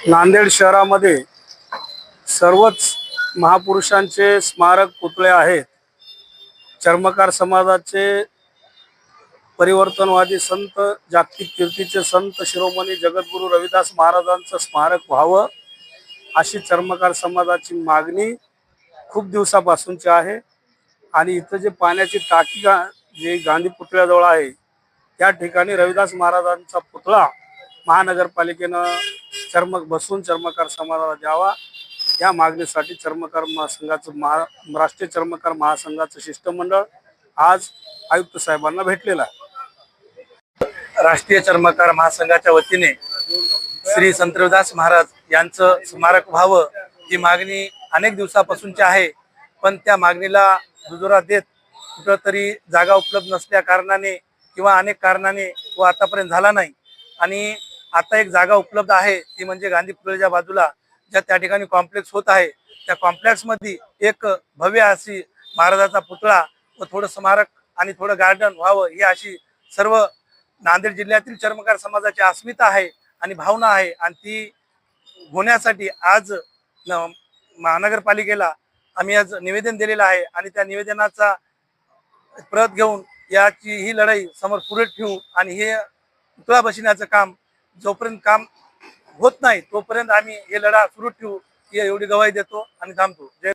नांदेड शहरामध्ये सर्वच महापुरुषांचे स्मारक पुतळे आहेत. चर्मकार समाजाचे परिवर्तनवादी संत जागतिक कीर्तीचे संत शिरोमणी जगद्गुरू रविदास महाराजांचं स्मारक व्हावं अशी चर्मकार समाजाची मागणी खूप दिवसापासूनची आहे. आणि इथं जे पाण्याची टाकी गा जे गांधी पुतळ्याजवळ आहे त्या ठिकाणी रविदास महाराजांचा पुतळा महानगरपालिकेनं चर्मक बसून चर्मकार समाजाला द्यावा. या मागणीसाठी चर्मकार महासंघाचं महा राष्ट्रीय चर्मकार महासंघाचं शिष्टमंडळ आज आयुक्त साहेबांना भेटलेलं आहे. राष्ट्रीय चर्मकार महासंघाच्या वतीने श्री संतरविदास महाराज यांचं स्मारक व्हावं ही मागणी अनेक दिवसापासूनची आहे. पण त्या मागणीला दुजोरा देत कुठंतरी जागा उपलब्ध नसल्या कारणाने किंवा अनेक कारणाने तो आतापर्यंत झाला नाही. आणि आता एक जागा उपलब्ध आहे ती म्हणजे गांधी पुतळ्याच्या बाजूला ज्या त्या ठिकाणी कॉम्प्लेक्स होत आहे. त्या कॉम्प्लेक्समध्ये एक भव्य अशी महाराजाचा पुतळा व थोडं स्मारक आणि थोडं गार्डन व्हावं ही अशी सर्व नांदेड जिल्ह्यातील चर्मकार समाजाची अस्मिता आहे आणि भावना आहे. आणि ती होण्यासाठी आज महानगरपालिकेला आम्ही आज निवेदन दिलेलं आहे आणि त्या निवेदनाचा प्रत घेऊन याची ही लढाई समोर पुढे ठेवू आणि हे पुतळा बसण्याचं काम जोपर्यंत काम होत नाही तोपर्यंत आम्ही हे लढा सुरू ठेवू एवढी गवाही देतो आणि थांबतो. जय